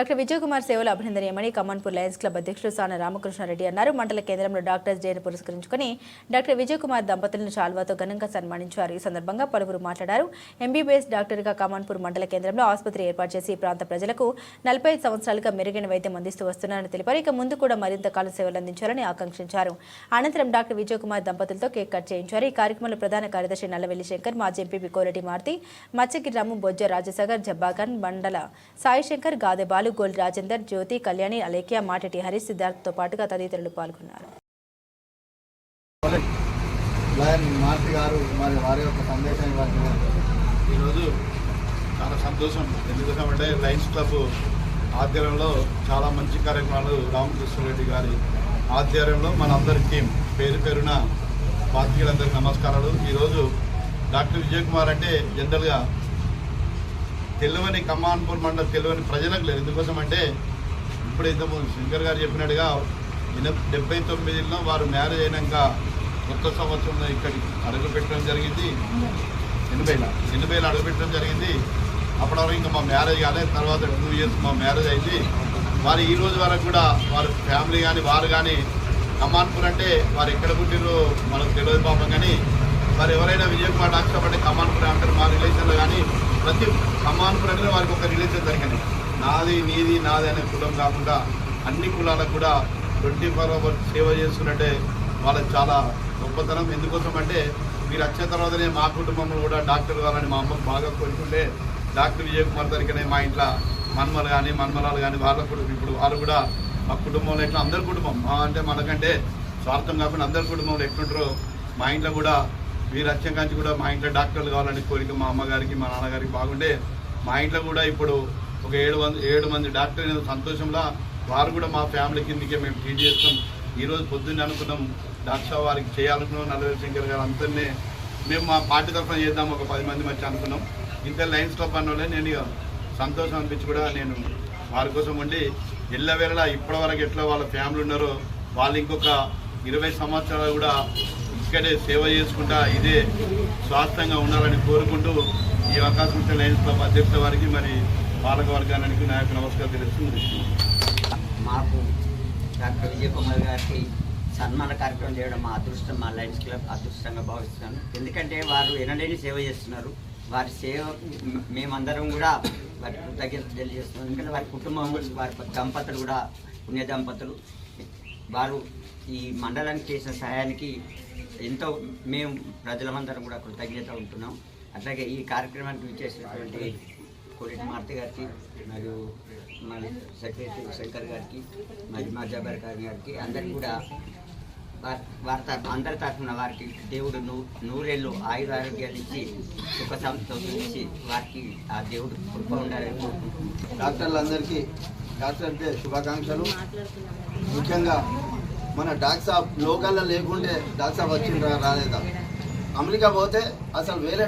Doctor Vijay Kumar సేవలు అభినందనీయమని Kamanpur Lions club అధ్యక్షుడు సాన రామకృష్ణారెడ్డి అన్నారు. మండల కేంద్రంలో డాక్టర్స్ డేను పురస్కరించుకుని డాక్టర్ విజయ్ కుమార్ దంపతులను శాల్వాతో ఘనంగా సన్మానించారు. ఈ సందర్భంగా పలువురు మాట్లాడారు. ఎంబీబీఎస్ డాక్టర్గా కమాన్పూర్ మండల కేంద్రంలో ఆసుపత్రి ఏర్పాటు చేసి ఈ ప్రాంత ప్రజలకు నలభై ఐదు సంవత్సరాలుగా మెరుగైన వైద్యం అందిస్తూ వస్తున్నారని తెలిపారు. ఇక ముందు కూడా మరింత కాలం సేవలు అందించాలని ఆకాంక్షించారు. అనంతరం డాక్టర్ విజయ్ కుమార్ దంపతులతో కేక్ కట్ చేయించారు. ఈ కార్యక్రమంలో ప్రధాన కార్యదర్శి నల్లవెల్లి శంకర్ మాజీ ఎంపీ కోరటి మారుతి మత్స్యగిరి రాము బొజ్జ రాజసాగర్ జబ్బాఖాన్ మండల సాయిశంకర్ గాదెబాలు గోల్డ్ రాజేందర్ జ్యోతి కళ్యాణి అలేఖ్య మాటటి హరీష్ సిద్ధార్థ్తో పాటుగా తదితరులు పాల్గొన్నారు. మార్తి గారు మరి వారి యొక్క సందేశం ఈరోజు చాలా సంతోషం. ఎందుకంటే లయన్స్ క్లబ్ ఆధ్వర్యంలో చాలా మంచి కార్యక్రమాలు రామకృష్ణారెడ్డి గారి ఆధ్వర్యంలో మన అందరి టీం పేరు పేరున పాత్రికేయులందరికీ నమస్కారాలు. ఈరోజు డాక్టర్ విజయ్ కుమార్ అంటే జనరల్గా తెలియని కమాన్పూర్ మండలం తెలియని ప్రజలకు లేదు. ఎందుకోసం అంటే ఇప్పుడు ఇంతకుముందు శంకర్ గారు చెప్పినట్టుగా డెబ్బై తొమ్మిదిలో వారు మ్యారేజ్ అయినాక కొత్త సంవత్సరంలో ఇక్కడికి అడుగు పెట్టడం జరిగింది ఎనభైలో ఎనభైలో అడుగు పెట్టడం జరిగింది. అప్పటి వరకు ఇంకా మా మ్యారేజ్ కాలేదు తర్వాత టూ ఇయర్స్ మా మ్యారేజ్ అయింది. వారు ఈ రోజు వరకు కూడా వారి ఫ్యామిలీ కానీ వారు కానీ కమాన్పూర్ అంటే వారు ఎక్కడ పుట్టిరో మనకు తెలియదు పాపం కానీ మరి ఎవరైనా విజయ్ కుమార్ డాక్టర్ అంటే కమాన్పూర్ అంటారు మా రిలేషన్లో కానీ ప్రతి కమాన్పూర్ అంటే వారికి ఒక రిలేషన్ జరిగింది నాది నీది నాది అనే కులం కాకుండా అన్ని కులాలకు కూడా ట్వంటీ ఫోర్ అవర్ సేవ చేస్తున్నట్టే వాళ్ళకి చాలా గొప్పతనం. ఎందుకోసం అంటే మీరు వచ్చిన తర్వాతనే మా కుటుంబంలో కూడా డాక్టర్ కావాలని మా అమ్మకు బాగా కోరుకుంటే డాక్టర్ విజయ్ కుమార్ దగ్గరనే మా ఇంట్లో మన్మలు కానీ మన్మలాలు కానీ వాళ్ళ కుటుంబం ఇప్పుడు వాళ్ళు కూడా మా కుటుంబంలో ఎట్లా అందరి కుటుంబం. మా అంటే మనకంటే స్వార్థం కాకుండా అందరి కుటుంబంలో ఎట్లుంటారో మా ఇంట్లో కూడా వీరు వచ్చాక నుంచి కూడా మా ఇంట్లో డాక్టర్లు కావాలని కోరిక మా అమ్మగారికి మా నాన్నగారికి బాగుండే. మా ఇంట్లో కూడా ఇప్పుడు ఒక ఏడు మంది ఏడు మంది డాక్టర్ సంతోషంలో వారు కూడా మా ఫ్యామిలీ కిందకే మేము ట్రీట్ చేస్తాం. ఈరోజు పొద్దున్నే అనుకున్నాం డాక్టర్ వారికి చేయాలనుకున్నాం. నల్లవేలు శంకర్ గారు అందరినీ మేము మా పార్టీ తరఫున చేద్దాం. ఒక పది మంది వచ్చి అనుకున్నాం. ఇంత లైన్స్ క్లబ్ అన్నోళ్ళే నేను సంతోషం అనిపించి కూడా నేను వారి కోసం ఉండి ఎల్లవేళలా ఇప్పటివరకు ఎట్లా వాళ్ళ ఫ్యామిలీ ఉన్నారో వాళ్ళు ఇంకొక ఇరవై సంవత్సరాలు కూడా ఇక్కడే సేవ చేసుకుంటా ఇదే స్వాస్థంగా ఉండాలని కోరుకుంటూ ఈ అవకాశం ఇచ్చిన లైన్స్ క్లబ్ అధ్యక్ష వారికి మరి పాలక వర్గానికి నా యొక్క నమస్కారం తెలుస్తుంది. మాకు డాక్టర్ విజయకుమార్ గారికి సన్మాన కార్యక్రమం చేయడం మా అదృష్టం మా లయన్స్ క్లబ్ అదృష్టంగా భావిస్తున్నాను. ఎందుకంటే వారు ఎనలేని సేవ చేస్తున్నారు. వారి సేవ మేమందరం కూడా వారి కృతజ్ఞత తెలియజేస్తున్నాం. ఎందుకంటే వారి కుటుంబం వారి దంపతులు కూడా పుణ్య దంపతులు. వారు ఈ మండలానికి చేసిన సహాయానికి ఎంతో మేము ప్రజలమందరం కూడా కృతజ్ఞత ఉంటున్నాం. అట్లాగే ఈ కార్యక్రమానికి విచ్చేసినటువంటి కోరెడ్డి మారుతి గారికి మరియు మన సెక్రటరీ శంకర్ గారికి మరియు మా జబర్ గారి గారికి అందరికి కూడా వారి వారి తరఫు అందరి తరఫున వారికి దేవుడు నూ నూరేళ్ళు ఆయుర ఆరోగ్యాలు ఇచ్చి సుఖ సంతోషం ఇచ్చి వారికి ఆ దేవుడు కృప ఉండాలని డాక్టర్లందరికీ డాక్టర్ డే శుభాకాంక్షలు. ముఖ్యంగా మన డాక్ సాబ్ లోకల్లో లేకుంటే డాక్ సాబ్ వచ్చిండ్రా రాలేదా? అమెరికా పోతే అసలు వేరే